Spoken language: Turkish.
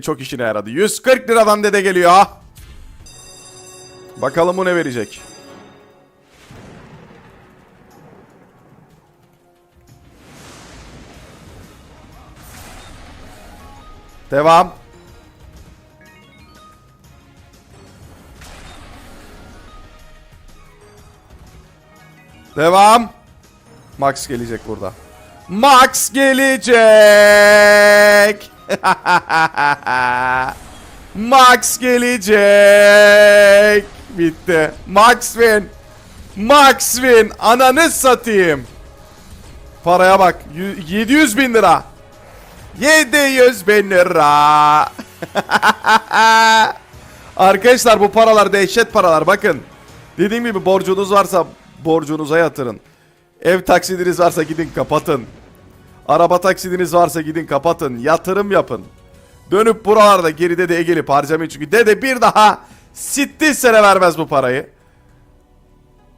çok işine yaradı. 140 liradan dede geliyor. Bakalım bu ne verecek. Devam. Devam. Max gelecek burada. Max gelecek. Max gelecek. Bitti. Max win. Max win. Ananı satayım. Paraya bak. Yü- 700 bin lira. 700 bin lira. Arkadaşlar bu paralar dehşet paralar bakın. Dediğim gibi borcunuz varsa borcunuza yatırın. Ev taksidiniz varsa gidin kapatın. Araba taksidiniz varsa gidin kapatın. Yatırım yapın. Dönüp buralarda geride de gelip harcamayın çünkü dede bir daha sitti sene vermez bu parayı.